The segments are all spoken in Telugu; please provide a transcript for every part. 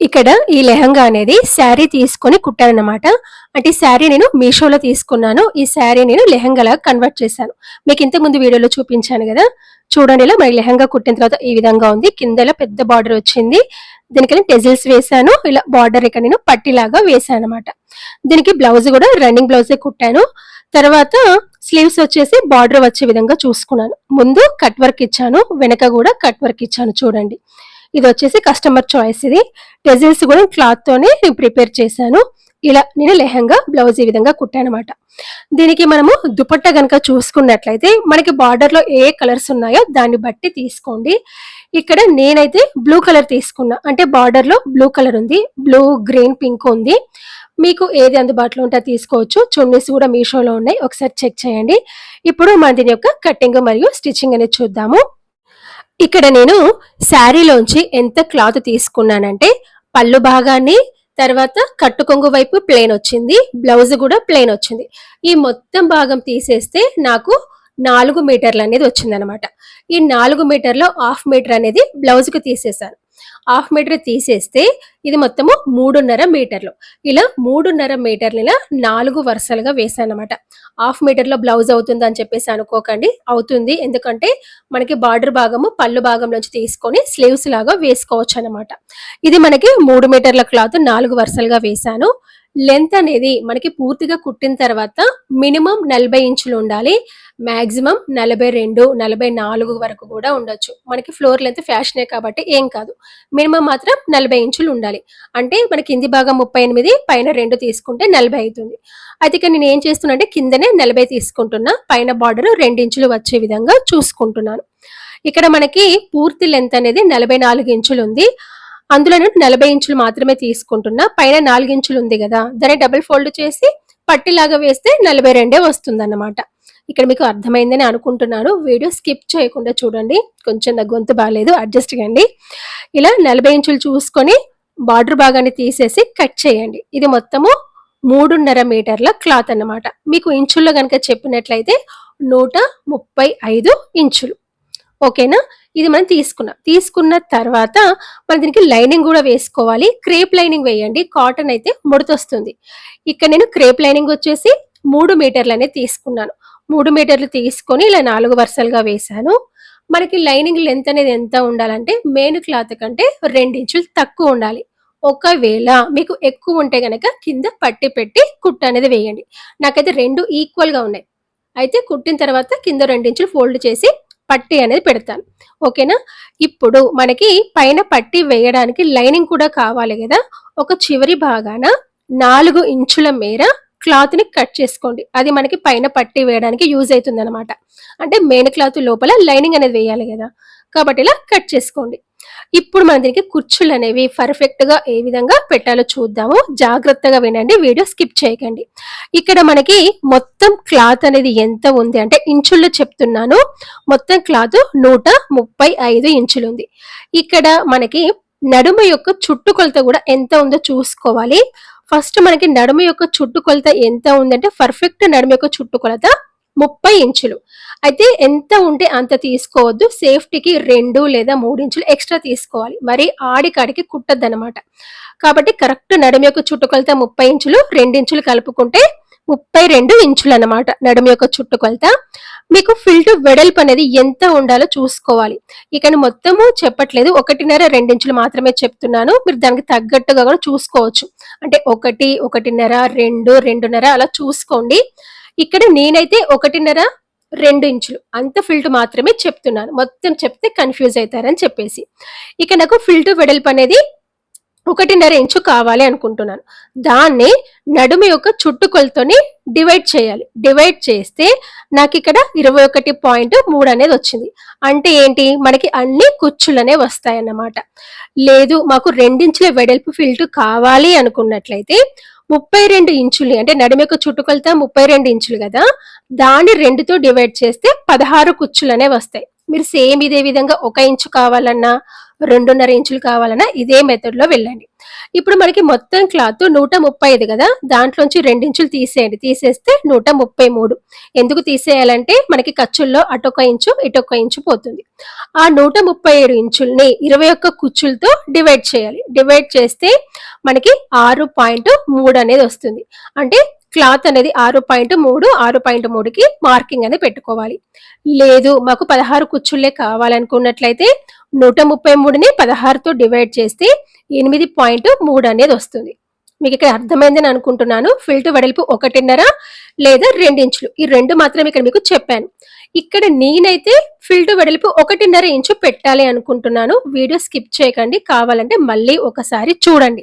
ఇక్కడ ఈ లెహంగా అనేది శారీ తీసుకొని కుట్టానన్నమాట అంటే ఈ శారీ నేను మీషోలో తీసుకున్నాను. ఈ శారీ నేను లెహంగాలా కన్వర్ట్ చేశాను. మీకు ఇంతకు ముందు వీడియోలో చూపించాను కదా. చూడండి ఇలా మరి లెహంగా కుట్టిన తర్వాత ఈ విధంగా ఉంది. కింద ఇలా పెద్ద బార్డర్ వచ్చింది. దీనికి టెజిల్స్ వేసాను ఇలా బార్డర్ ఇక్కడ నేను పట్టిలాగా వేశాను అనమాట దీనికి బ్లౌజ్ కూడా రన్నింగ్ బ్లౌజే కుట్టాను. తర్వాత స్లీవ్స్ వచ్చేసి బార్డర్ వచ్చే విధంగా చూసుకున్నాను. ముందు కట్ వర్క్ ఇచ్చాను. వెనక కూడా కట్ వర్క్ ఇచ్చాను చూడండి. ఇది వచ్చేసి కస్టమర్ చాయిస్ ఇది. డిజైన్స్ కూడా క్లాత్ తోనే నేను ప్రిపేర్ చేశాను. ఇలా నేను లెహంగా బ్లౌజ్ ఈ విధంగా కుట్టానమాట దీనికి మనము దుపట్టా గనక చూసుకున్నట్లయితే మనకి బార్డర్లో ఏ కలర్స్ ఉన్నాయో దాన్ని బట్టి తీసుకోండి. ఇక్కడ నేనైతే బ్లూ కలర్ తీసుకున్నా. అంటే బార్డర్లో బ్లూ కలర్ ఉంది బ్లూ గ్రీన్ పింక్ ఉంది. మీకు ఏది అందుబాటులో ఉంటే తీసుకోవచ్చు. చున్నీస్ కూడా మీషోలో ఉన్నాయి. ఒకసారి చెక్ చేయండి. ఇప్పుడు మన దీని యొక్క కటింగ్ మరియు స్టిచ్చింగ్ అనేది చూద్దాము. ఇక్కడ నేను శారీలోంచి ఎంత క్లాత్ తీసుకున్నానంటే పళ్ళు భాగాన్ని తర్వాత కట్టుకొంగు వైపు ప్లేన్ వచ్చింది బ్లౌజ్ కూడా ప్లేన్ వచ్చింది. ఈ మొత్తం భాగం తీసేస్తే నాకు నాలుగు మీటర్లు అనేది వచ్చింది అనమాట ఈ నాలుగు మీటర్లో హాఫ్ మీటర్ అనేది బ్లౌజ్కి తీసేసాను హాఫ్ మీటర్ తీసేస్తే ఇది మొత్తము మూడున్నర మీటర్లు. ఇలా మూడున్నర మీటర్లు ఇలా నాలుగు వరుసలుగా వేసాను అనమాట హాఫ్ మీటర్లో బ్లౌజ్ అవుతుంది అని చెప్పేసి అనుకోకండి. అవుతుంది. ఎందుకంటే మనకి బార్డర్ భాగము పళ్ళు భాగం నుంచి తీసుకొని స్లీవ్స్ లాగా వేసుకోవచ్చు అనమాట ఇది మనకి మూడు మీటర్ల క్లాత్ నాలుగు వరుసలుగా వేసాను లెంత్ అనేది మనకి పూర్తిగా కుట్టిన తర్వాత మినిమం నలభై ఇంచులు ఉండాలి. మాక్సిమం నలభై రెండు నలభై నాలుగు వరకు కూడా ఉండొచ్చు. మనకి ఫ్లోర్ లెంత్ ఫ్యాషనే కాబట్టి ఏం కాదు. మినిమం మాత్రం నలభై ఇంచులు ఉండాలి. అంటే మన కింది భాగం ముప్పై ఎనిమిది పైన రెండు తీసుకుంటే నలభై అవుతుంది. అయితే ఇక నేను ఏం చేస్తున్నా అంటే కిందనే నలభై తీసుకుంటున్నా. పైన బార్డర్ రెండు ఇంచులు వచ్చే విధంగా చూసుకుంటున్నాను. ఇక్కడ మనకి పూర్తి లెంత్ అనేది నలభై నాలుగు ఇంచులు ఉంది. అందులో నలభై ఇంచులు మాత్రమే తీసుకుంటున్నా. పైన నాలుగు ఇంచులు ఉంది కదా. దాన్ని డబుల్ ఫోల్డ్ చేసి పట్టిలాగా వేస్తే నలభై రెండే వస్తుందన్నమాట. ఇక్కడ మీకు అర్థమైందని అనుకుంటున్నాను. వీడియో స్కిప్ చేయకుండా చూడండి. కొంచెం నా గొంతు బాగాలేదు అడ్జస్ట్ కండి ఇలా నలభై ఇంచులు చూసుకొని బార్డర్ భాగాన్ని తీసేసి కట్ చేయండి. ఇది మొత్తము మూడున్నర మీటర్ల క్లాత్ అన్నమాట. మీకు ఇంచుల్లో కనుక చెప్పినట్లయితే నూట ముప్పై ఐదు ఇంచులు. ఓకేనా? ఇది మనం తీసుకున్నాం. తీసుకున్న తర్వాత మనం దీనికి లైనింగ్ కూడా వేసుకోవాలి. క్రేప్ లైనింగ్ వేయండి. కాటన్ అయితే ముడతొస్తుంది. ఇక్కడ నేను క్రేప్ లైనింగ్ వచ్చేసి మూడు మీటర్లు అనేది తీసుకున్నాను. మూడు మీటర్లు తీసుకొని ఇలా నాలుగు వరుసలుగా వేశాను. మనకి లైనింగ్ లెంత్ అనేది ఎంత ఉండాలంటే మెయిన్ క్లాత్ కంటే ఇంచులు తక్కువ ఉండాలి. ఒకవేళ మీకు ఎక్కువ ఉంటే కనుక కింద పట్టి పెట్టి కుట్టు అనేది వేయండి. నాకైతే రెండు ఈక్వల్గా ఉన్నాయి. అయితే కుట్టిన తర్వాత కింద ఇంచులు ఫోల్డ్ చేసి పట్టి అనేది పెడతాను. ఓకేనా? ఇప్పుడు మనకి పైన పట్టి వేయడానికి లైనింగ్ కూడా కావాలి కదా? ఒక చివరి భాగాన నాలుగు ఇంచుల మేర క్లాత్ని కట్ చేసుకోండి. అది మనకి పైన పట్టి వేయడానికి యూజ్ అవుతుంది అనమాట అంటే మెయిన్ క్లాత్ లోపల లైనింగ్ అనేది వేయాలి కదా? కాబట్టి ఇలా కట్ చేసుకోండి. ఇప్పుడు మన దీనికి కుర్చీలు అనేవి పర్ఫెక్ట్గా ఏ విధంగా పెట్టాలో చూద్దాము. జాగ్రత్తగా వినండి వీడియో స్కిప్ చేయకండి. ఇక్కడ మనకి మొత్తం క్లాత్ అనేది ఎంత ఉంది అంటే ఇంచుల్లో చెప్తున్నాను. మొత్తం క్లాత్ నూట ముప్పై ఐదు ఇంచులు ఉంది. ఇక్కడ మనకి నడుమ యొక్క చుట్టుకొలత కూడా ఎంత ఉందో చూసుకోవాలి. ఫస్ట్ మనకి నడుమ యొక్క చుట్టుకొలత ఎంత ఉందంటే పర్ఫెక్ట్ నడుమ యొక్క చుట్టుకొలత ముప్పై ఇంచులు. అయితే ఎంత ఉంటే అంత తీసుకోవద్దు. సేఫ్టీకి రెండు లేదా మూడు ఇంచులు ఎక్స్ట్రా తీసుకోవాలి. మరి ఆడికాడికి కుట్టద్దు అనమాట కాబట్టి కరెక్ట్ నడుము యొక్క చుట్టుకొలత ముప్పై ఇంచులు రెండించులు కలుపుకుంటే ముప్పై రెండు ఇంచులు అనమాట నడుము యొక్క చుట్టుకొలత. మీకు ఫిల్ట్ వెడల్పు అనేది ఎంత ఉండాలో చూసుకోవాలి. ఇక మొత్తము చెప్పట్లేదు. ఒకటిన్నర రెండించులు మాత్రమే చెప్తున్నాను. మీరు దానికి తగ్గట్టుగా కూడా చూసుకోవచ్చు. అంటే ఒకటి ఒకటిన్నర రెండు రెండున్నర అలా చూసుకోండి. ఇక్కడ నేనైతే ఒకటిన్నర రెండు ఇంచులు. అంత ఫిల్ట్ మాత్రమే చెప్తున్నాను. మొత్తం చెప్తే కన్ఫ్యూజ్ అవుతారని చెప్పేసి. ఇక నాకు ఫిల్ట్ వెడల్పు అనేది ఒకటిన్నర ఇంచు కావాలి అనుకుంటున్నాను. దాన్ని నడుము యొక్క చుట్టుకొలతోని డివైడ్ చేయాలి. డివైడ్ చేస్తే నాకు ఇక్కడ ఇరవై ఒకటి పాయింట్ మూడు అనేది వచ్చింది. అంటే ఏంటి? మనకి అన్ని కుచ్చులనే వస్తాయన్నమాట. లేదు మాకు రెండించుల వెడల్పు ఫిల్ట్ కావాలి అనుకున్నట్లయితే ముప్పై రెండు ఇంచులు అంటే నడుము యొక్క చుట్టుకొలత ముప్పై రెండు ఇంచులు కదా. దాన్ని రెండుతో డివైడ్ చేస్తే పదహారు కుచ్చులు అనేవి వస్తాయి. మీరు సేమ్ ఇదే విధంగా ఒక ఇంచు కావాలన్నా రెండున్నర ఇంచులు కావాలన్నా ఇదే మెథడ్లో వెళ్ళండి. ఇప్పుడు మనకి మొత్తం క్లాత్ నూట ముప్పై ఐదు కదా? దాంట్లోంచి రెండించులు తీసేయండి. తీసేస్తే నూట ముప్పై మూడు. ఎందుకు తీసేయాలంటే మనకి ఖర్చుల్లో అటొక ఇంచు ఇటొక ఇంచు పోతుంది. ఆ నూట ముప్పై ఏడు ఇంచుల్ని ఇరవై ఒక్క కుచ్చులతో డివైడ్ చేయాలి. డివైడ్ చేస్తే మనకి ఆరు పాయింట్ మూడు అనేది వస్తుంది. అంటే క్లాత్ అనేది ఆరు పాయింట్ మూడు ఆరు పాయింట్ మూడుకి మార్కింగ్ అనేది పెట్టుకోవాలి. లేదు మాకు పదహారు కుచ్చుళ్ళే కావాలనుకున్నట్లయితే నూట ముప్పై మూడుని పదహారుతో డివైడ్ చేస్తే ఎనిమిది పాయింట్ మూడు అనేది వస్తుంది. మీకు ఇక్కడ అర్థమైందని అనుకుంటున్నాను. ఫిల్ట్ వెడల్పు ఒకటిన్నర లేదా రెండించులు ఈ రెండు మాత్రం ఇక్కడ మీకు చెప్పాను. ఇక్కడ నేనైతే ఫిల్ట్ వెడల్పు ఒకటిన్నర ఇంచు పెట్టాలి అనుకుంటున్నాను. వీడియో స్కిప్ చేయకండి. కావాలంటే మళ్ళీ ఒకసారి చూడండి.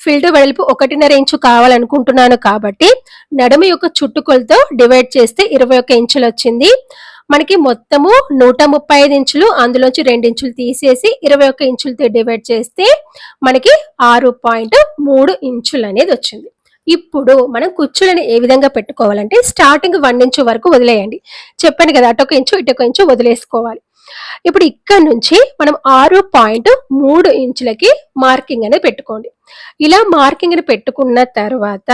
ఫీల్డ్ వెడల్పు ఒకటిన్నర ఇంచు కావాలనుకుంటున్నాను కాబట్టి నడుము యొక్క చుట్టుకొలతో డివైడ్ చేస్తే ఇరవై ఒక్క ఇంచులు వచ్చింది. మనకి మొత్తము నూట ముప్పై ఐదు ఇంచులు అందులోంచి రెండు ఇంచులు తీసేసి ఇరవై ఒక్క ఇంచులతో డివైడ్ చేస్తే మనకి ఆరు పాయింట్ మూడు ఇంచులు అనేది వచ్చింది. ఇప్పుడు మనం కుచ్చులను ఏ విధంగా పెట్టుకోవాలంటే స్టార్టింగ్ వన్ ఇంచు వరకు వదిలేయండి. చెప్పాను కదా అటొక ఇంచు ఇటొక ఇంచు వదిలేసుకోవాలి. ఇప్పుడు ఇక్కడ నుంచి మనం ఆరు పాయింట్ మూడు ఇంచులకి మార్కింగ్ అనేది పెట్టుకోండి. ఇలా మార్కింగ్ అని పెట్టుకున్న తర్వాత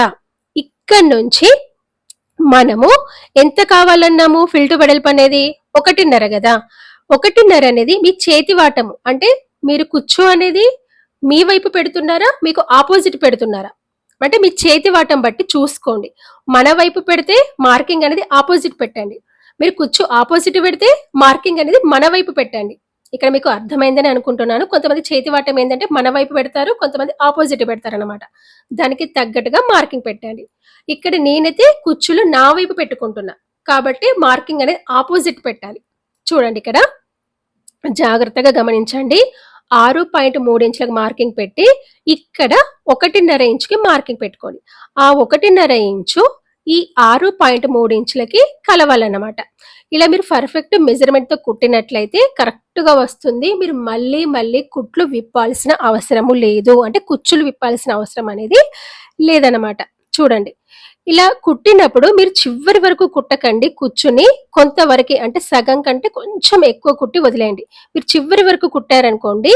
ఇక్కడ నుంచి మనము ఎంత కావాలన్నాము? ఫిల్టర్ వెడల్పు అనేది ఒకటిన్నర కదా. ఒకటిన్నర అనేది మీ చేతి వాటము. అంటే మీరు కూర్చో అనేది మీ వైపు పెడుతున్నారా? మీకు ఆపోజిట్ పెడుతున్నారా? అంటే మీ చేతి వాటం బట్టి చూసుకోండి. మన వైపు పెడితే మార్కింగ్ అనేది ఆపోజిట్ పెట్టండి. మీరు కూర్చో ఆపోజిట్ పెడితే మార్కింగ్ అనేది మన వైపు పెట్టండి. ఇక్కడ మీకు అర్థమైందని అనుకుంటున్నాను. కొంతమంది చేతి వాటం ఏంటంటే మన వైపు పెడతారు కొంతమంది ఆపోజిట్ పెడతారు అనమాట దానికి తగ్గట్టుగా మార్కింగ్ పెట్టండి. ఇక్కడ నేనైతే కుచ్చులు నా వైపు పెట్టుకుంటున్నా. కాబట్టి మార్కింగ్ అనేది ఆపోజిట్ పెట్టాలి. చూడండి ఇక్కడ. జాగ్రత్తగా గమనించండి. ఆరు పాయింట్ మూడు ఇంచులకు మార్కింగ్ పెట్టి ఇక్కడ ఒకటిన్నర ఇంచుకి మార్కింగ్ పెట్టుకోండి. ఆ ఒకటిన్నర ఇంచు ఈ ఆరు పాయింట్ మూడు ఇంచులకి కలవాలన్నమాట. ఇలా మీరు పర్ఫెక్ట్ మెజర్మెంట్తో కుట్టినట్లయితే కరెక్ట్గా వస్తుంది. మీరు మళ్ళీ మళ్ళీ కుట్లు విప్పాల్సిన అవసరము లేదు. అంటే కుచ్చులు విప్పాల్సిన అవసరం అనేది లేదనమాట చూడండి. ఇలా కుట్టినప్పుడు మీరు చివరి వరకు కుట్టకండి. కుచ్చుని కొంతవరకు అంటే సగం కంటే కొంచెం ఎక్కువ కుట్టి వదిలేయండి. మీరు చివరి వరకు కుట్టారనుకోండి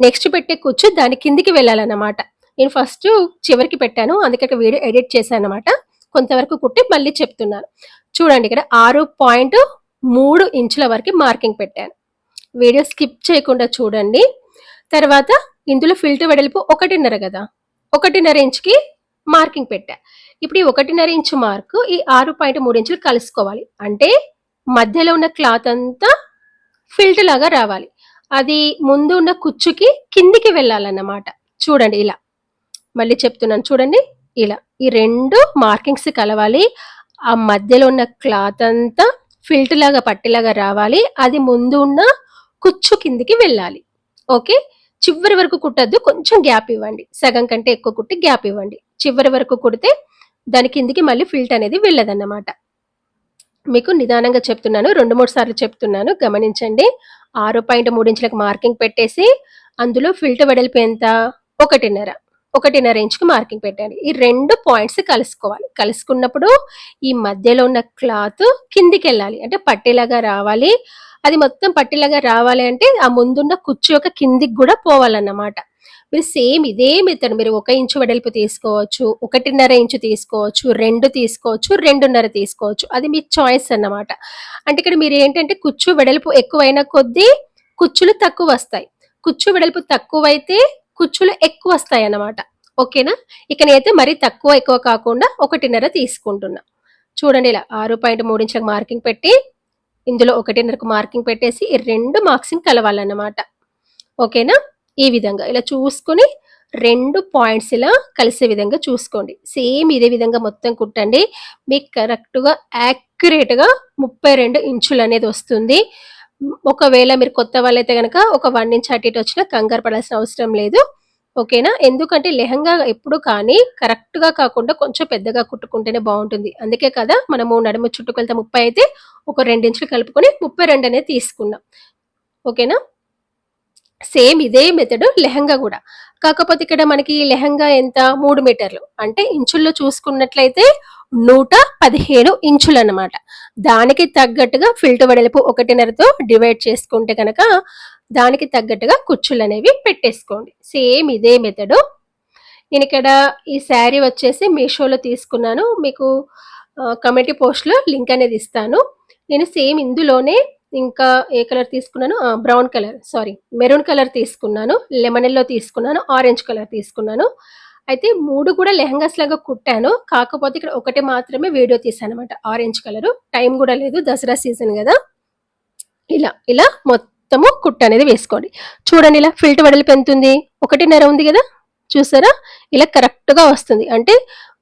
నెక్స్ట్ పెట్టే కుచ్చు దాని కిందికి వెళ్ళాలన్నమాట. నేను ఫస్ట్ చివరికి పెట్టాను. అందుకే వీడియో ఎడిట్ చేశాను అనమాట కొంతవరకు కుట్టి మళ్ళీ చెప్తున్నాను చూడండి ఇక్కడ ఆరు పాయింట్ మూడు ఇంచుల వరకు మార్కింగ్ పెట్టాను వీడియో స్కిప్ చేయకుండా చూడండి. తర్వాత ఇందులో ఫిల్టర్ వెడల్పు ఒకటిన్నర కదా. ఒకటిన్నర ఇంచుకి మార్కింగ్ పెట్టా. ఇప్పుడు ఈ ఒకటిన్నర ఇంచు మార్కు ఈ ఆరు పాయింట్ మూడు ఇంచులు కలుసుకోవాలి. అంటే మధ్యలో ఉన్న క్లాత్ అంతా ఫిల్టర్ లాగా రావాలి. అది ముందు ఉన్న కుచ్చుకి కిందికి వెళ్ళాలన్నమాట. చూడండి ఇలా. మళ్ళీ చెప్తున్నాను. చూడండి. ఇలా ఈ రెండు మార్కింగ్స్ కలవాలి. ఆ మధ్యలో ఉన్న క్లాత్ అంతా ఫిల్టర్ లాగా పట్టిలాగా రావాలి. అది ముందు ఉన్న కుచ్చు కిందికి వెళ్ళాలి. ఓకే? చివరి వరకు కుట్టద్దు కొంచెం గ్యాప్ ఇవ్వండి. సగం కంటే ఎక్కువ కుట్టి గ్యాప్ ఇవ్వండి. చివరి వరకు కుడితే దాని కిందికి మళ్ళీ ఫిల్ట్ అనేది వెళ్ళదన్నమాట. మీకు నిదానంగా చెప్తున్నాను రెండు మూడు సార్లు చెప్తున్నాను గమనించండి. ఆరు పాయింట్ మూడు ఇంచులకు మార్కింగ్ పెట్టేసి అందులో ఫిల్ట్ వెడల్పు ఎంత? ఒకటిన్నర. ఒకటిన్నర ఇంచుకి మార్కింగ్ పెట్టండి ఈ రెండు పాయింట్స్ కలుసుకోవాలి. కలుసుకున్నప్పుడు ఈ మధ్యలో ఉన్న క్లాత్ కిందికి వెళ్ళాలి అంటే పట్టేలాగా రావాలి. అది మొత్తం పట్టేలాగా రావాలి అంటే ఆ ముందున్న కుచ్చు యొక్క కిందికి కూడా పోవాలన్నమాట. మీరు సేమ్ ఇదే మెథడ్ మీరు ఒక ఇంచు వెడల్పు తీసుకోవచ్చు ఒకటిన్నర ఇంచు తీసుకోవచ్చు రెండు తీసుకోవచ్చు రెండున్నర తీసుకోవచ్చు. అది మీ చాయిస్ అన్నమాట. అంటే ఇక్కడ మీరు ఏంటంటే కుచ్చు వెడల్పు ఎక్కువైన కొద్దీ కుచ్చులు తక్కువ వస్తాయి. కుచ్చు వెడల్పు తక్కువైతే కుచ్చులు ఎక్కువ వస్తాయి అన్నమాట ఓకేనా? ఇక నేనైతే మరీ తక్కువ ఎక్కువ కాకుండా ఒకటిన్నర తీసుకుంటున్నా. చూడండి ఇలా ఆరు పాయింట్ మూడు ఇంచులకు మార్కింగ్ పెట్టి ఇందులో ఒకటిన్నరకు మార్కింగ్ పెట్టేసి ఈ రెండు మార్క్స్ని కలవాలన్నమాట. ఓకేనా? ఈ విధంగా ఇలా చూసుకొని రెండు పాయింట్స్ ఇలా కలిసే విధంగా చూసుకోండి. సేమ్ ఇదే విధంగా మొత్తం కుట్టండి. మీకు కరెక్ట్గా యాక్యురేట్గా ముప్పై రెండు ఇంచులు అనేది వస్తుంది. ఒకవేళ మీరు కొత్త వాళ్ళైతే కనుక ఒక వన్ ఇంచ్ అటు ఇటు వచ్చినా కంగారు పడాల్సిన అవసరం లేదు. ఓకేనా? ఎందుకంటే లెహంగా ఎప్పుడు కానీ కరెక్ట్గా కాకుండా కొంచెం పెద్దగా కుట్టుకుంటేనే బాగుంటుంది. అందుకే కదా మనము నడుము చుట్టుకొలత ముప్పై అయితే ఒక రెండించులు కలుపుకొని ముప్పై రెండు అనేది తీసుకున్నాం. ఓకేనా? సేమ్ ఇదే మెథడ్ లెహంగా కూడా. కాకపోతే ఇక్కడ మనకి లెహంగా ఎంత? మూడు మీటర్లు. అంటే ఇంచుల్లో చూసుకున్నట్లయితే నూట పదిహేను ఇంచులు అనమాట దానికి తగ్గట్టుగా ఫిల్టర్ వెడల్పు ఒకటిన్నరతో డివైడ్ చేసుకుంటే కనుక దానికి తగ్గట్టుగా కుచ్చులు అనేవి పెట్టేసుకోండి. సేమ్ ఇదే మెథడు నేను ఇక్కడ ఈ శారీ వచ్చేసి మీషోలో తీసుకున్నాను. మీకు కమిటీ పోస్ట్లో లింక్ అనేది ఇస్తాను. నేను సేమ్ ఇందులోనే ఇంకా ఏ కలర్ తీసుకున్నాను? Brown colour sorry maroon colour తీసుకున్నాను. లెమన్ ఎల్లో తీసుకున్నాను. ఆరెంజ్ కలర్ తీసుకున్నాను. అయితే మూడు కూడా లెహంగాస్ లాగా కుట్టాను. కాకపోతే ఇక్కడ ఒకటి మాత్రమే వీడియో తీసాను అనమాట ఆరెంజ్ కలర్. టైం కూడా లేదు. దసరా సీజన్ కదా. ఇలా ఇలా మొత్తము కుట్ట అనేది వేసుకోండి. చూడండి ఇలా ఫిల్టర్ వెడల్పు ఎంత ఉంది ఒకటిన్నర ఉంది కదా? చూసారా? ఇలా కరెక్ట్గా వస్తుంది. అంటే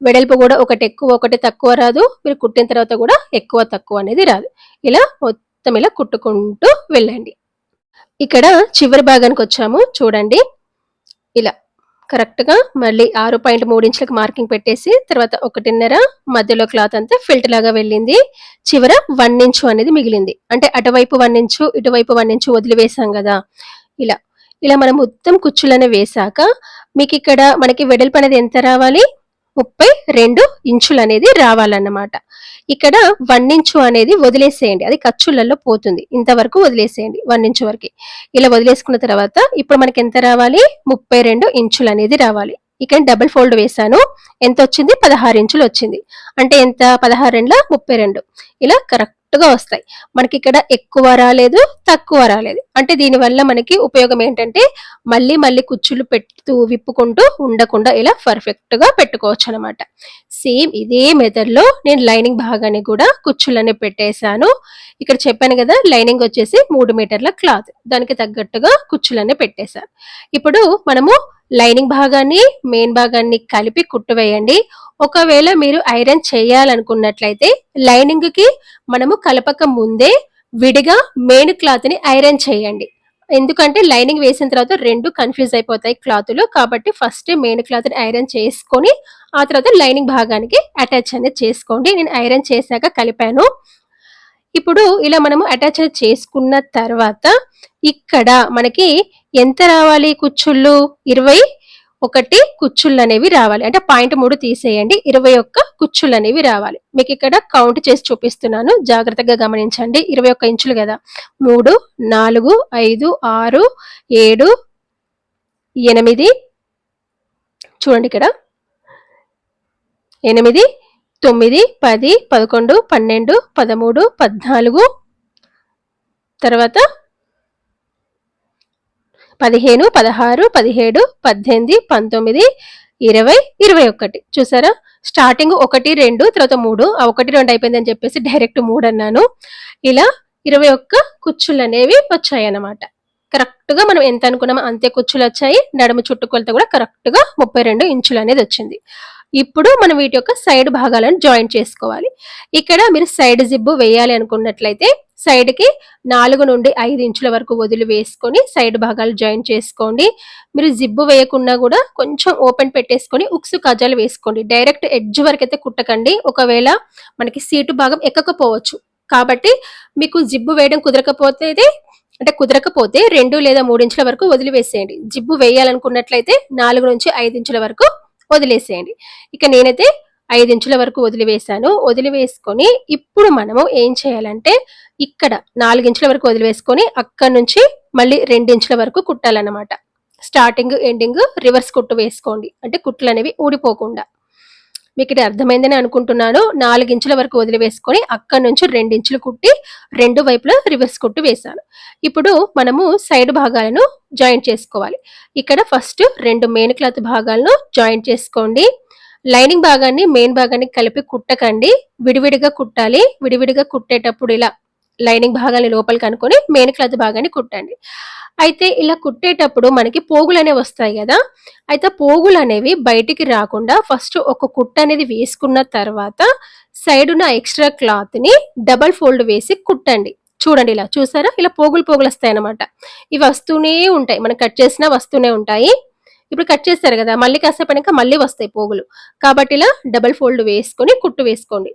వెడల్పు కూడా ఒకటి ఎక్కువ ఒకటి తక్కువ రాదు. మీరు కుట్టిన తర్వాత కూడా ఎక్కువ తక్కువ అనేది రాదు. ఇలా మొత్తం ఇలా కుట్టుకుంటూ వెళ్ళండి. ఇక్కడ చివరి భాగానికి వచ్చాము. చూడండి. ఇలా కరెక్ట్గా మళ్ళీ ఆరు పాయింట్ మూడు ఇంచులకు మార్కింగ్ పెట్టేసి తర్వాత ఒకటిన్నర మధ్యలో క్లాత్ అంతా ఫిల్టర్ లాగా వెళ్ళింది. చివర వన్ ఇంచు అనేది మిగిలింది. అంటే అటువైపు వన్ ఇంచు ఇటువైపు వన్ ఇంచు వదిలివేసాం కదా. ఇలా ఇలా మనం మొత్తం కుచ్చులను వేసాక మీకు ఇక్కడ మనకి వెడల్పు అనేది ఎంత రావాలి? ముప్పై రెండు ఇంచులు అనేది రావాలన్నమాట. ఇక్కడ వన్ ఇంచు అనేది వదిలేసేయండి. అది ఖర్చులలో పోతుంది. ఇంతవరకు వదిలేసేయండి. వన్ ఇంచు వరకు. ఇలా వదిలేసుకున్న తర్వాత ఇప్పుడు మనకి ఎంత రావాలి? ముప్పై రెండు ఇంచులు అనేది రావాలి. ఇక్కడ డబుల్ ఫోల్డ్ వేసాను ఎంత వచ్చింది? పదహారు ఇంచులు వచ్చింది. అంటే ఎంత? పదహారు రెండుల ముప్పై రెండు. ఇలా కరెక్ట్ గా వస్తాయి. మనకి ఇక్కడ ఎక్కువ రాలేదు తక్కువ రాలేదు. అంటే దీని వల్ల మనకి ఉపయోగం ఏంటంటే మళ్ళీ మళ్ళీ కుచ్చులు పెడుతూ విప్పుకుంటూ ఉండకుండా ఇలా పర్ఫెక్ట్గా పెట్టుకోవచ్చు అనమాట సేమ్ ఇదే మెథడ్లో నేను లైనింగ్ భాగాన్ని కూడా కుచ్చులనే పెట్టేశాను. ఇక్కడ చెప్పాను కదా లైనింగ్ వచ్చేసి మూడు మీటర్ల క్లాత్. దానికి తగ్గట్టుగా కుచ్చులనే పెట్టేశాను. ఇప్పుడు మనము లైనింగ్ భాగాన్ని మెయిన్ భాగాన్ని కలిపి కుట్టు వేయండి. ఒకవేళ మీరు ఐరన్ చేయాలనుకున్నట్లయితే లైనింగ్కి మనము కలపక ముందే విడిగా మెయిన్ క్లాత్ని ఐరన్ చేయండి. ఎందుకంటే లైనింగ్ వేసిన తర్వాత రెండు కన్ఫ్యూజ్ అయిపోతాయి క్లాతులు. కాబట్టి ఫస్ట్ మెయిన్ క్లాత్ని ఐరన్ చేసుకొని ఆ తర్వాత లైనింగ్ భాగానికి అటాచ్ అనేది చేసుకోండి. నేను ఐరన్ చేశాక కలిపాను. ఇప్పుడు ఇలా మనము అటాచ్ చేసుకున్న తర్వాత ఇక్కడ మనకి ఎంత రావాలి? కుచ్చుళ్ళు? ఇరవై. ఒకటి కుచ్చుళ్ళు అనేవి రావాలి. అంటే పాయింట్ మూడు తీసేయండి. ఇరవై ఒక్క కుచ్చుళ్ళు అనేవి రావాలి. మీకు ఇక్కడ కౌంట్ చేసి చూపిస్తున్నాను. జాగ్రత్తగా గమనించండి. ఇరవై ఒక్క ఇంచులు కదా. మూడు నాలుగు ఐదు ఆరు ఏడు ఎనిమిది. చూడండి ఇక్కడ. ఎనిమిది తొమ్మిది పది పదకొండు పన్నెండు పదమూడు పద్నాలుగు. తర్వాత పదిహేను పదహారు పదిహేడు పద్దెనిమిది పంతొమ్మిది ఇరవై ఇరవై ఒకటి. చూసారా? స్టార్టింగ్ ఒకటి రెండు తర్వాత మూడు. ఆ ఒకటి రెండు అయిపోయింది అని చెప్పేసి డైరెక్ట్ మూడు అన్నాను. ఇలా ఇరవై ఒక్క కుచ్చులు అనేవి వచ్చాయి అన్నమాట కరెక్ట్గా మనం ఎంత అనుకున్నామో అంతే కుచ్చులు వచ్చాయి. నడుము చుట్టుకొలత కూడా కరెక్ట్గా ముప్పై రెండు ఇంచులు అనేది వచ్చింది. ఇప్పుడు మనం వీటి యొక్క సైడ్ భాగాలను జాయిన్ చేసుకోవాలి. ఇక్కడ మీరు సైడ్ జిబ్బు వేయాలి అనుకున్నట్లయితే సైడ్కి నాలుగు నుండి ఐదు ఇంచుల వరకు వదిలి వేసుకొని సైడ్ భాగాలు జాయిన్ చేసుకోండి. మీరు జిబ్బు వేయకుండా కూడా కొంచెం ఓపెన్ పెట్టేసుకొని ఉక్సు కజాలు వేసుకోండి. డైరెక్ట్ ఎడ్జ్ వరకు అయితే కుట్టకండి. ఒకవేళ మనకి సీటు భాగం ఎక్కకపోవచ్చు. కాబట్టి మీకు జిబ్బు వేయడం కుదరకపోతే అంటే కుదరకపోతే రెండు లేదా మూడు ఇంచుల వరకు వదిలివేసేయండి జిబ్బు వేయాలనుకున్నట్లయితే నాలుగు నుంచి ఐదు ఇంచుల వరకు వదిలేసేయండి. ఇక నేనైతే ఐదు ఇంచుల వరకు వదిలివేశాను. వదిలివేసుకొని ఇప్పుడు మనము ఏం చేయాలంటే ఇక్కడ నాలుగు ఇంచుల వరకు వదిలివేసుకొని అక్కడ నుంచి మళ్ళీ రెండు ఇంచుల వరకు కుట్టాలన్నమాట. స్టార్టింగ్ ఎండింగ్ రివర్స్ కుట్టు వేసుకోండి. అంటే కుట్లు అనేవి ఊడిపోకుండా. మీకు ఇది అర్థమైందని అనుకుంటున్నాను. నాలుగు ఇంచుల వరకు వదిలివేసుకొని అక్కడ నుంచి రెండు ఇంచులు కుట్టి రెండు వైపులా రివర్స్ కుట్టు వేశాను. ఇప్పుడు మనము సైడ్ భాగాలను జాయింట్ చేసుకోవాలి. ఇక్కడ ఫస్ట్ రెండు మెయిన్ క్లాత్ భాగాలను జాయింట్ చేసుకోండి. లైనింగ్ భాగాన్ని మెయిన్ భాగాన్ని కలిపి కుట్టకండి. విడివిడిగా కుట్టాలి. విడివిడిగా కుట్టేటప్పుడు ఇలా లైనింగ్ భాగాన్ని లోపల అనుకొని మెయిన్ క్లాత్ భాగాన్ని కుట్టండి. అయితే ఇలా కుట్టేటప్పుడు మనకి పోగులు అనేవి వస్తాయి కదా. అయితే పోగులు అనేవి బయటికి రాకుండా ఫస్ట్ ఒక కుట్ట అనేది వేసుకున్న తర్వాత సైడ్ ఎక్స్ట్రా క్లాత్ని డబల్ ఫోల్డ్ వేసి కుట్టండి. చూడండి ఇలా చూసారా? ఇలా పోగులు పోగులు వస్తాయి అన్నమాట ఇవి వస్తూనే ఉంటాయి. మనం కట్ చేసినా వస్తూనే ఉంటాయి. ఇప్పుడు కట్ చేస్తారు కదా మళ్ళీ కాసేపైనాక మళ్ళీ వస్తాయి పోగులు. కాబట్టి ఇలా డబల్ ఫోల్డ్ వేసుకొని కుట్టు వేసుకోండి.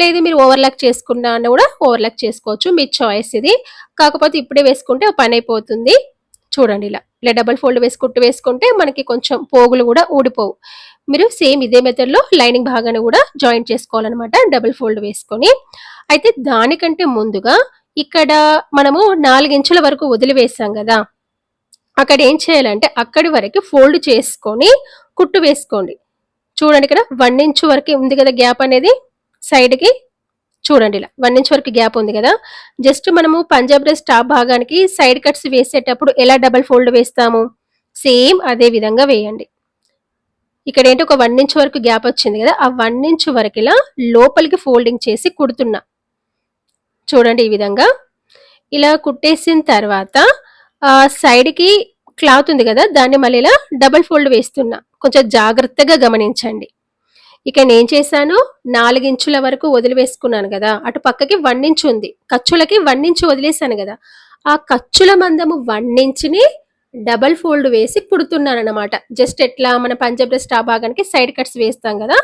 లేదు మీరు ఓవర్లాక్ చేసుకున్నా అన్న కూడా ఓవర్లాక్ చేసుకోవచ్చు మీ చాయిస్ ఇది. కాకపోతే ఇప్పుడే వేసుకుంటే పని అయిపోతుంది. చూడండి ఇలా. ఇలా డబల్ ఫోల్డ్ వేసి కుట్టు వేసుకుంటే మనకి కొంచెం పోగులు కూడా ఊడిపోవు. మీరు సేమ్ ఇదే మెథడ్లో లైనింగ్ భాగాన్ని కూడా జాయింట్ చేసుకోవాలన్నమాట డబుల్ ఫోల్డ్ వేసుకొని. అయితే దానికంటే ముందుగా ఇక్కడ మనము నాలుగించుల వరకు వదిలివేసాం కదా అక్కడ ఏం చేయాలంటే అక్కడి వరకు ఫోల్డ్ చేసుకొని కుట్టు వేసుకోండి. చూడండి ఇక్కడ వన్ ఇంచ్ వరకు ఉంది కదా గ్యాప్ అనేది. సైడ్కి చూడండి ఇలా వన్ ఇంచ్ వరకు గ్యాప్ ఉంది కదా. జస్ట్ మనము పంజాబ్ డ్రెస్ టాప్ భాగానికి సైడ్ కట్స్ వేసేటప్పుడు ఎలా డబల్ ఫోల్డ్ వేస్తాము? సేమ్ అదే విధంగా వేయండి. ఇక్కడ ఏంటి ఒక వన్ ఇంచ్ వరకు గ్యాప్ వచ్చింది కదా. ఆ వన్ ఇంచ్ వరకు ఇలా లోపలికి ఫోల్డింగ్ చేసి కుడుతున్నా. చూడండి ఈ విధంగా. ఇలా కుట్టేసిన తర్వాత సైడ్కి క్లాత్ ఉంది కదా దాన్ని మళ్ళీ ఇలా డబల్ ఫోల్డ్ వేస్తున్నా. కొంచెం జాగ్రత్తగా గమనించండి. ఇక నేను చేశాను నాలుగించుల వరకు వదిలివేసుకున్నాను కదా అటు పక్కకి వన్ ఉంది. ఖర్చులకి వన్నించి వదిలేశాను వదిలేసాను కదా ఆ ఖర్చుల మందము వన్నించిని డబల్ ఫోల్డ్ వేసి కుడుతున్నాను అనమాట జస్ట్ ఎట్లా మన పంజాబ్ డ్రెస్ ఆ భాగానికి సైడ్ కట్స్ వేస్తాం కదా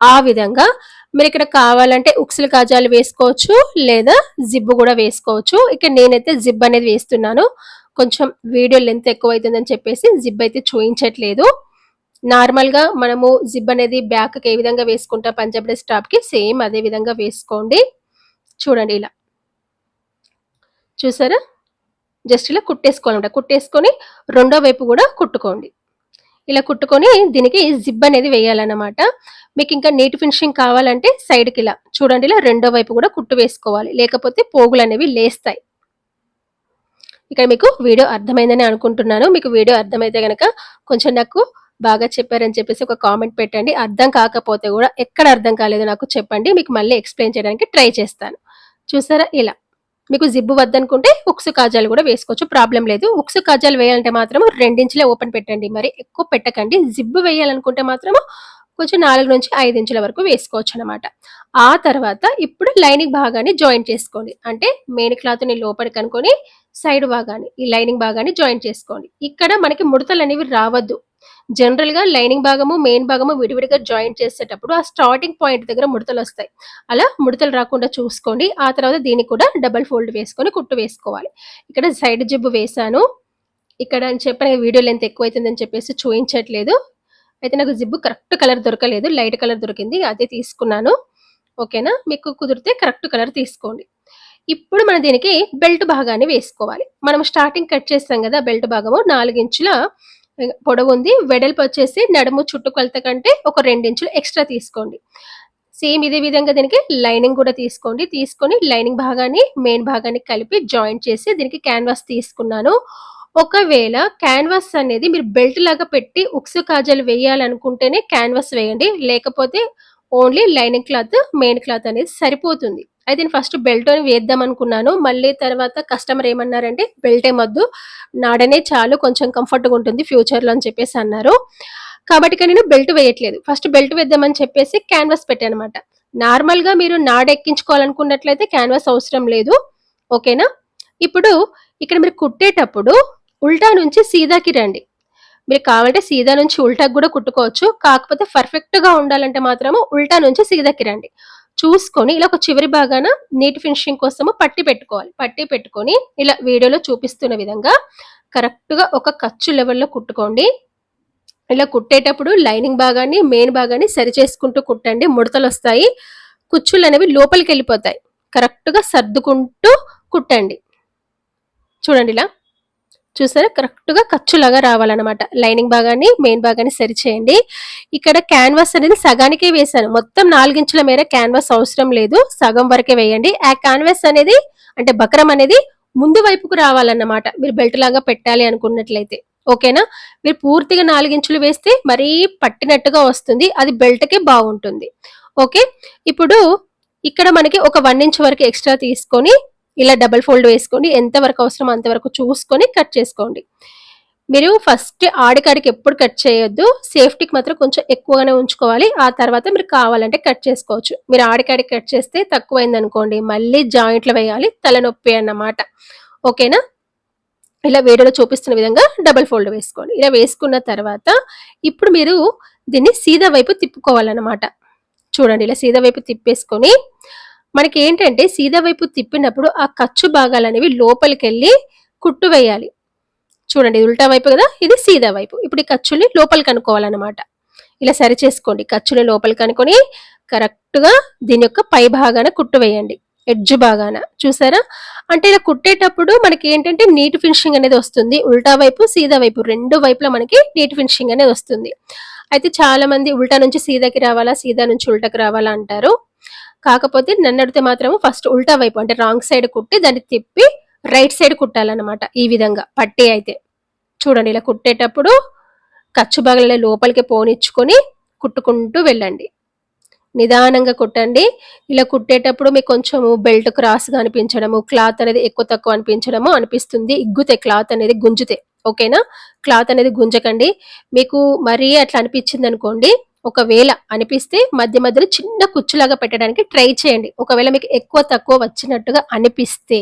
ఆ విధంగా. మీరు ఇక్కడ కావాలంటే ఉక్సులు కాజాలు వేసుకోవచ్చు లేదా జిబ్బు కూడా వేసుకోవచ్చు. ఇక్కడ నేనైతే జిబ్ అనేది వేస్తున్నాను. కొంచెం వీడియో లెంత్ ఎక్కువ అవుతుందని చెప్పేసి జిబ్ అయితే చూయించట్లేదు. నార్మల్గా మనము జిబ్ అనేది బ్యాక్కి ఏ విధంగా వేసుకుంటాం? పంజాబ్ డ్రెస్ టాప్కి సేమ్ అదే విధంగా వేసుకోండి. చూడండి ఇలా. చూసారా? జస్ట్ ఇలా కుట్టేసుకోవాలన్నమాట. కుట్టేసుకొని రెండో వైపు కూడా కుట్టుకోండి. ఇలా కుట్టుకొని దీనికి జిబ్ అనేది వేయాలన్నమాట. మీకు ఇంకా నీట్ ఫినిషింగ్ కావాలంటే సైడ్కి ఇలా. చూడండి ఇలా రెండో వైపు కూడా కుట్టు వేసుకోవాలి. లేకపోతే పోగులు అనేవి లేస్తాయి. ఇక్కడ మీకు వీడియో అర్థమైందని అనుకుంటున్నాను. మీకు వీడియో అర్థమైతే కనుక కొంచెం నాకు బాగా చెప్పారని చెప్పేసి ఒక కామెంట్ పెట్టండి. అర్థం కాకపోతే కూడా ఎక్కడ అర్థం కాలేదో నాకు చెప్పండి. మీకు మళ్ళీ ఎక్స్ప్లెయిన్ చేయడానికి ట్రై చేస్తాను. చూసారా? ఇలా. మీకు జిబ్బు వద్దనుకుంటే ఉక్సు కాజాలు కూడా వేసుకోవచ్చు. ప్రాబ్లం లేదు. ఉక్సు కాజాలు వేయాలంటే మాత్రం రెండించులే ఓపెన్ పెట్టండి. మరి ఎక్కువ పెట్టకండి. జిబ్బు వేయాలనుకుంటే మాత్రము కొంచెం నాలుగు నుంచి ఐదు ఇంచుల వరకు వేసుకోవచ్చు అనమాట ఆ తర్వాత ఇప్పుడు లైనింగ్ భాగాన్ని జాయింట్ చేసుకోండి. అంటే మెయిన్ క్లాత్ని లోపలికి అనుకొని సైడ్ భాగాన్ని ఈ లైనింగ్ భాగాన్ని జాయింట్ చేసుకోండి. ఇక్కడ మనకి ముడతలు అనేవి రావద్దు. జనరల్గా లైనింగ్ భాగము మెయిన్ భాగము విడివిడిగా జాయింట్ చేసేటప్పుడు ఆ స్టార్టింగ్ పాయింట్ దగ్గర ముడతలు వస్తాయి. అలా ముడతలు రాకుండా చూసుకోండి. ఆ తర్వాత దీనికి కూడా డబల్ ఫోల్డ్ వేసుకొని కుట్టు వేసుకోవాలి. ఇక్కడ సైడ్ జిబ్బు వేసాను ఇక్కడ అని చెప్పిన వీడియో లెంత్ ఎక్కువ అవుతుందని చెప్పేసి చూపించట్లేదు అయితే నాకు జిబ్బు కరెక్ట్ కలర్ దొరకలేదు లైట్ కలర్ దొరికింది అదే తీసుకున్నాను. ఓకేనా? మీకు కుదిరితే కరెక్ట్ కలర్ తీసుకోండి. ఇప్పుడు మనం దీనికి బెల్ట్ భాగాన్ని వేసుకోవాలి. మనం స్టార్టింగ్ కట్ చేస్తాం కదా బెల్ట్ భాగము నాలుగించుల పొడవు ఉంది. వెడల్పు వచ్చేసి నడుము చుట్టుకొలత కంటే ఒక రెండించులు ఎక్స్ట్రా తీసుకోండి. సేమ్ ఇదే విధంగా దీనికి లైనింగ్ కూడా తీసుకోండి. తీసుకొని లైనింగ్ భాగాన్ని మెయిన్ భాగాన్ని కలిపి జాయింట్ చేసి దీనికి క్యాన్వాస్ తీసుకున్నాను. ఒకవేళ క్యాన్వాస్ అనేది మీరు బెల్ట్ లాగా పెట్టి ఉక్సు కాజాలు వేయాలనుకుంటేనే క్యాన్వాస్ వేయండి. లేకపోతే only lining cloth main cloth అనేది సరిపోతుంది. అయితే నేను ఫస్ట్ బెల్ట్ అని వేద్దాం అనుకున్నాను. మళ్ళీ తర్వాత కస్టమర్ ఏమన్నారంటే బెల్ట్ ఏమొద్దు నాడనే చాలు కొంచెం కంఫర్ట్గా ఉంటుంది ఫ్యూచర్లో అని చెప్పేసి అన్నారు. కాబట్టి నేను బెల్ట్ వేయట్లేదు. ఫస్ట్ బెల్ట్ వేద్దామని చెప్పేసి క్యాన్వాస్ పెట్టాను అనమాట నార్మల్గా మీరు నాడ ఎక్కించుకోవాలనుకున్నట్లయితే క్యాన్వాస్ అవసరం లేదు. ఓకేనా? ఇప్పుడు ఇక్కడ మీరు కుట్టేటప్పుడు ఉల్టా నుంచి సీదాకి రండి. మీరు కావాలంటే సీదా నుంచి ఉల్టాకి కూడా కుట్టుకోవచ్చు. కాకపోతే పర్ఫెక్ట్గా ఉండాలంటే మాత్రము ఉల్టా నుంచి సీదాకి రండి. చూసుకొని ఇలా ఒక చివరి భాగాన నీట్ ఫినిషింగ్ కోసము పట్టి పెట్టుకోవాలి. పట్టి పెట్టుకొని ఇలా వీడియోలో చూపిస్తున్న విధంగా కరెక్ట్గా ఒక ఖర్చు లెవెల్లో కుట్టుకోండి. ఇలా కుట్టేటప్పుడు లైనింగ్ భాగాన్ని మెయిన్ భాగాన్ని సరి చేసుకుంటూ కుట్టండి. ముడతలు వస్తాయి. కుచ్చులు అనేవి లోపలికి వెళ్ళిపోతాయి. కరెక్ట్గా సర్దుకుంటూ కుట్టండి. చూడండి ఇలా. చూసారా? కరెక్ట్గా ఖర్చులాగా రావాలన్నమాట. లైనింగ్ భాగాన్ని మెయిన్ భాగాన్ని సరిచేయండి. ఇక్కడ క్యాన్వాస్ అనేది సగానికే వేసాను మొత్తం నాలుగించుల మేర క్యాన్వాస్ అవసరం లేదు. సగం వరకే వేయండి. ఆ క్యాన్వాస్ అనేది అంటే బకరం అనేది ముందు వైపుకు రావాలన్నమాట. మీరు బెల్ట్ లాగా పెట్టాలి అనుకున్నట్లయితే. ఓకేనా? మీరు పూర్తిగా నాలుగించులు వేస్తే మరీ పట్టినట్టుగా వస్తుంది. అది బెల్ట్కే బాగుంటుంది. ఓకే? ఇప్పుడు ఇక్కడ మనకి ఒక వన్ ఇంచ్ వరకు ఎక్స్ట్రా తీసుకొని ఇలా డబల్ ఫోల్డ్ వేసుకోండి. ఎంతవరకు అవసరం అంతవరకు చూసుకొని కట్ చేసుకోండి. మీరు ఫస్ట్ ఆడికాడికి ఎప్పుడు కట్ చేయొద్దు. సేఫ్టీకి మాత్రం కొంచెం ఎక్కువగానే ఉంచుకోవాలి. ఆ తర్వాత మీరు కావాలంటే కట్ చేసుకోవచ్చు. మీరు ఆడికాడికి కట్ చేస్తే తక్కువైంది అనుకోండి. మళ్ళీ జాయింట్లు వేయాలి. తలనొప్పి అన్నమాట. ఓకేనా? ఇలా వీడియోలో చూపిస్తున్న విధంగా డబల్ ఫోల్డ్ వేసుకోండి. ఇలా వేసుకున్న తర్వాత ఇప్పుడు మీరు దీన్ని సీదా వైపు తిప్పుకోవాలన్నమాట. చూడండి ఇలా సీదా వైపు తిప్పేసుకొని మనకి ఏంటంటే సీదా వైపు తిప్పినప్పుడు ఆ ఖర్చు భాగాలు అనేవి లోపలికి వెళ్ళి కుట్టు వేయాలి. చూడండి ఇది ఉల్టా వైపు కదా ఇది సీదా వైపు. ఇప్పుడు ఈ ఖర్చుని లోపలికి అనుకోవాలన్నమాట ఇలా సరి చేసుకోండి. ఖర్చుని లోపలికి అనుకొని కరెక్ట్గా దీని యొక్క పై భాగాన కుట్టు వేయండి. ఎడ్జ్ భాగాన. చూసారా? అంటే ఇలా కుట్టేటప్పుడు మనకి ఏంటంటే నీట్ ఫినిషింగ్ అనేది వస్తుంది. ఉల్టా వైపు సీదా వైపు రెండు వైపులా మనకి నీట్ ఫినిషింగ్ అనేది వస్తుంది. అయితే చాలా మంది ఉల్టా నుంచి సీదాకి రావాలా సీదా నుంచి ఉల్టాకి రావాలా అంటారు. కాకపోతే నన్ను అడిగితే మాత్రం ఫస్ట్ ఉల్టా వైపు అంటే రాంగ్ సైడ్ కుట్టి దాన్ని తిప్పి రైట్ సైడ్ కుట్టాలన్నమాట ఈ విధంగా. పట్టి అయితే. చూడండి ఇలా కుట్టేటప్పుడు ఖర్చు భాగాల లోపలికి పోనిచ్చుకొని కుట్టుకుంటూ వెళ్ళండి. నిదానంగా కుట్టండి. ఇలా కుట్టేటప్పుడు మీకు కొంచెము బెల్ట్ క్రాస్గా అనిపించడము క్లాత్ అనేది ఎక్కువ తక్కువ అనిపించడము అనిపిస్తుంది. ఇగ్గుతే క్లాత్ అనేది గుంజుతే. ఓకేనా? క్లాత్ అనేది గుంజకండి. మీకు మరీ అట్లా అనిపించింది అనుకోండి ఒకవేళ అనిపిస్తే మధ్య మధ్యలో చిన్న కుచ్చులాగా పెట్టడానికి ట్రై చేయండి. ఒకవేళ మీకు ఎక్కువ తక్కువ వచ్చినట్టుగా అనిపిస్తే.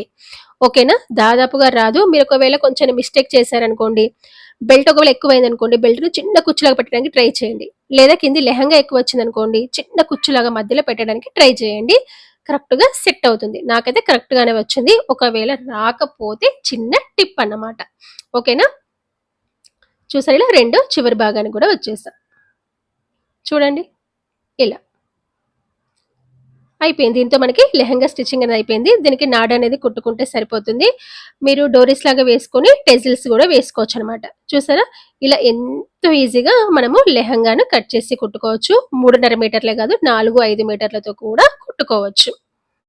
ఓకేనా? దాదాపుగా రాదు. మీరు ఒకవేళ కొంచెం మిస్టేక్ చేశారనుకోండి బెల్ట్ ఒకవేళ ఎక్కువైంది అనుకోండి బెల్ట్ను చిన్న కుచ్చులాగా పెట్టడానికి ట్రై చేయండి. లేదా కింది లెహంగా ఎక్కువ వచ్చింది అనుకోండి చిన్న కుచ్చులాగా మధ్యలో పెట్టడానికి ట్రై చేయండి. కరెక్ట్గా సెట్ అవుతుంది. నాకైతే కరెక్ట్గానే వచ్చింది. ఒకవేళ రాకపోతే చిన్న టిప్ అన్నమాట. ఓకేనా? చూసారు? ఇలా రెండు చివరి భాగానికి కూడా వచ్చేసాం. చూడండి. ఇలా. అయిపోయింది. దీంతో మనకి లెహంగా స్టిచ్చింగ్ అనేది అయిపోయింది. దీనికి నాడ్ అనేది కుట్టుకుంటే సరిపోతుంది. మీరు డోరీస్ లాగా వేసుకొని టెజిల్స్ కూడా వేసుకోవచ్చు అనమాట చూసారా? ఇలా ఎంతో ఈజీగా మనము లెహంగాను కట్ చేసి కుట్టుకోవచ్చు. మూడున్నర మీటర్లే కాదు నాలుగు ఐదు మీటర్లతో కూడా కుట్టుకోవచ్చు.